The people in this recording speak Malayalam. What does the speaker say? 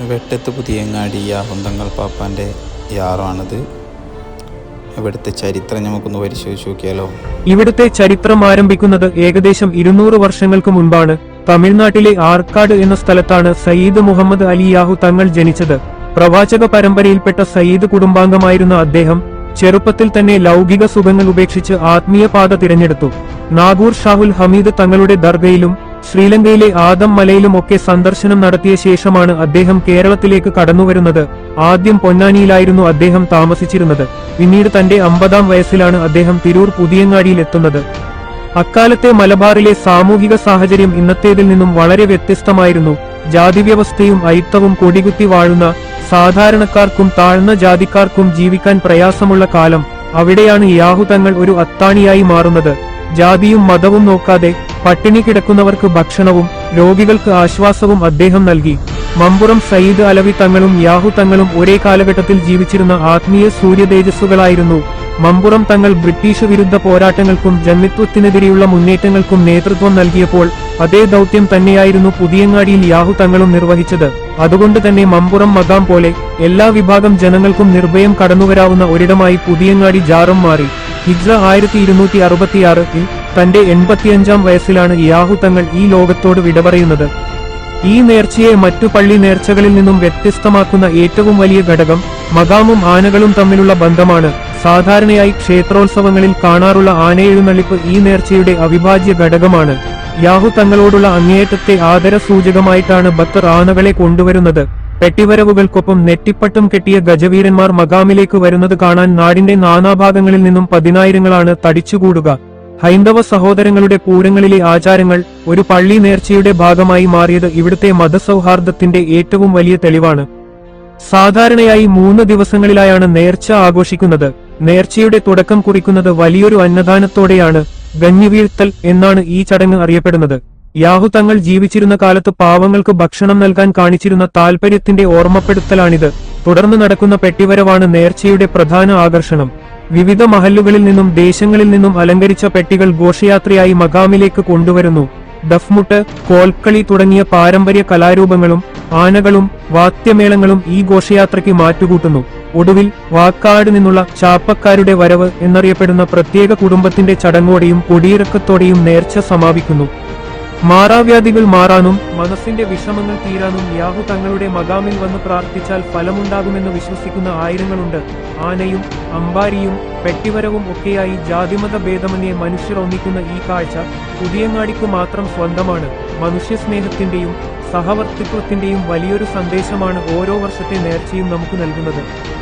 വെട്ടത്ത് പുതിയങ്ങാടി യാഹുന്തങ്ങൾ പാപ്പാന്റെ യാറാണിത്. ഇവിടുത്തെ ചരിത്രം നമുക്കൊന്ന് പരിശോധിച്ച് നോക്കിയാലോ? ഇവിടുത്തെ ചരിത്രം ആരംഭിക്കുന്നത് ഏകദേശം ഇരുന്നൂറ് വർഷങ്ങൾക്ക് മുൻപാണ്. തമിഴ്നാട്ടിലെ ആർക്കാട് എന്ന സ്ഥലത്താണ് സയ്യിദ് മുഹമ്മദ് അലി യാഹു തങ്ങൾ ജനിച്ചത്. പ്രവാചക പരമ്പരയിൽപ്പെട്ട സയ്യിദ് കുടുംബാംഗമായിരുന്ന അദ്ദേഹം ചെറുപ്പത്തിൽ തന്നെ ലൗകിക സുഖങ്ങൾ ഉപേക്ഷിച്ച് ആത്മീയ പാത തിരഞ്ഞെടുത്തു. നാഗൂർ ഷാഹുൽ ഹമീദ് തങ്ങളുടെ ദർഗയിലും ശ്രീലങ്കയിലെ ആദം മലയിലുമൊക്കെ സന്ദർശനം നടത്തിയ ശേഷമാണ് അദ്ദേഹം കേരളത്തിലേക്ക് കടന്നുവരുന്നത്. ആദ്യം പൊന്നാനിയിലായിരുന്നു അദ്ദേഹം താമസിച്ചിരുന്നത്. പിന്നീട് തന്റെ അമ്പതാം വയസ്സിലാണ് അദ്ദേഹം തിരൂർ പുതിയങ്ങാടിയിലെത്തുന്നത്. അക്കാലത്തെ മലബാറിലെ സാമൂഹിക സാഹചര്യം ഇന്നത്തേതിൽ നിന്നും വളരെ വ്യത്യസ്തമായിരുന്നു. ജാതിവ്യവസ്ഥയും അയിത്തവും കൊടികുത്തി വാഴുന്ന സാധാരണക്കാർക്കും താഴ്ന്ന ജാതിക്കാർക്കും ജീവിക്കാൻ പ്രയാസമുള്ള കാലം അവിടെയാണ് യാഹു തങ്ങൾ ഒരു അത്താണിയായി മാറുന്നത്. ജാതിയും മതവും നോക്കാതെ പട്ടിണി കിടക്കുന്നവർക്ക് ഭക്ഷണവും രോഗികൾക്ക് ആശ്വാസവും അദ്ദേഹം നൽകി. മമ്പുറം സയ്യിദ് അലവി തങ്ങളും യാഹു തങ്ങളും ഒരേ കാലഘട്ടത്തിൽ ജീവിച്ചിരുന്ന ആത്മീയ സൂര്യതേജസ്സുകളായിരുന്നു. മമ്പുറം തങ്ങൾ ബ്രിട്ടീഷ് വിരുദ്ധ പോരാട്ടങ്ങൾക്കും ജന്മിത്വത്തിനെതിരെയുള്ള മുന്നേറ്റങ്ങൾക്കും നേതൃത്വം നൽകിയപ്പോൾ അതേ ദൗത്യം തന്നെയായിരുന്നു പുതിയങ്ങാടിയിൽ യാഹു തങ്ങളും നിർവഹിച്ചത്. അതുകൊണ്ട് തന്നെ മമ്പുറം മകാം പോലെ എല്ലാ വിഭാഗം ജനങ്ങൾക്കും നിർഭയം കടന്നുവരാവുന്ന ഒരിടമായി പുതിയങ്ങാടി ജാറം മാറി. ഹിജ്ര ആയിരത്തി ഇരുന്നൂറ്റി അറുപത്തിയാറിൽ തന്റെ എൺപത്തിയഞ്ചാം വയസ്സിലാണ് യാഹു തങ്ങൾ ഈ ലോകത്തോട് വിട പറയുന്നത്. ഈ നേർച്ചയെ മറ്റു പള്ളി നേർച്ചകളിൽ നിന്നും വ്യത്യസ്തമാക്കുന്ന ഏറ്റവും വലിയ ഘടകം മകാമും ആനകളും തമ്മിലുള്ള ബന്ധമാണ്. സാധാരണയായി ക്ഷേത്രോത്സവങ്ങളിൽ കാണാറുള്ള ആനയെഴുന്നള്ളിപ്പ് ഈ നേർച്ചയുടെ അവിഭാജ്യ ഘടകമാണ്. യാഹു തങ്ങളോടുള്ള അങ്ങേയറ്റത്തെ ആദര സൂചകമായിട്ടാണ് ഭക്തർ ആനകളെ കൊണ്ടുവരുന്നത്. പെട്ടിവരവുകൾക്കൊപ്പം നെറ്റിപ്പട്ടും കെട്ടിയ ഗജവീരന്മാർ മകാമിലേക്ക് വരുന്നത് കാണാൻ നാടിന്റെ നാനാഭാഗങ്ങളിൽ നിന്നും പതിനായിരങ്ങളാണ് തടിച്ചുകൂടുക. ഹൈന്ദവ സഹോദരങ്ങളുടെ പൂരങ്ങളിലെ ആചാരങ്ങൾ ഒരു പള്ളി നേർച്ചയുടെ ഭാഗമായി മാറിയത് ഇവിടുത്തെ മതസൗഹാർദ്ദത്തിന്റെ ഏറ്റവും വലിയ തെളിവാണ്. സാധാരണയായി മൂന്ന് ദിവസങ്ങളിലായാണ് നേർച്ച ആഘോഷിക്കുന്നത്. നേർച്ചയുടെ തുടക്കം കുറിക്കുന്നത് വലിയൊരു അന്നദാനത്തോടെയാണ്. ഗഞ്ഞുവീഴ്ത്തൽ എന്നാണ് ഈ ചടങ്ങ് അറിയപ്പെടുന്നത്. യാഹു തങ്ങൾ ജീവിച്ചിരുന്ന കാലത്ത് പാവങ്ങൾക്ക് ഭക്ഷണം നൽകാൻ കാണിച്ചിരുന്ന താൽപര്യത്തിന്റെ ഓർമ്മപ്പെടുത്തലാണിത്. തുടർന്ന് നടക്കുന്ന പെട്ടിവരവാണ് നേർച്ചയുടെ പ്രധാന ആകർഷണം. വിവിധ മഹല്ലുകളിൽ നിന്നും ദേശങ്ങളിൽ നിന്നും അലങ്കരിച്ച പെട്ടികൾ ഘോഷയാത്രയായി മകാമിലേക്ക് കൊണ്ടുവരുന്നു. ദഫ്മുട്ട് കോൽക്കളി തുടങ്ങിയ പാരമ്പര്യ കലാരൂപങ്ങളും ആനകളും വാദ്യമേളങ്ങളും ഈ ഘോഷയാത്രയ്ക്ക് മാറ്റുകൂട്ടുന്നു. ഒടുവിൽ വാക്കാട് നിന്നുള്ള ചാപ്പക്കാരുടെ വരവ് എന്നറിയപ്പെടുന്ന പ്രത്യേക കുടുംബത്തിന്റെ ചടങ്ങോടെയും കൊടിയിറക്കത്തോടെയും നേർച്ച സമാപിക്കുന്നു. മാറാവ്യാധികൾ മാറാനും മനസ്സിന്റെ വിഷമങ്ങൾ തീരാനും യാഹു തങ്ങളുടെ മകാമിൽ വന്ന് പ്രാർത്ഥിച്ചാൽ ഫലമുണ്ടാകുമെന്ന് വിശ്വസിക്കുന്ന ആയിരങ്ങളുണ്ട്. ആനയും അമ്പാരിയും പെട്ടിവരവും ഒക്കെയായി ജാതിമത ഭേദമന്യെ മനുഷ്യർ ഒന്നിക്കുന്ന ഈ കാഴ്ച പുതിയങ്ങാടിക്കു മാത്രം സ്വന്തമാണ്. മനുഷ്യസ്നേഹത്തിന്റെയും സഹവർത്തിത്വത്തിന്റെയും വലിയൊരു സന്ദേശമാണ് ഓരോ വർഷത്തെ നേർച്ചയും നമുക്ക് നൽകുന്നത്.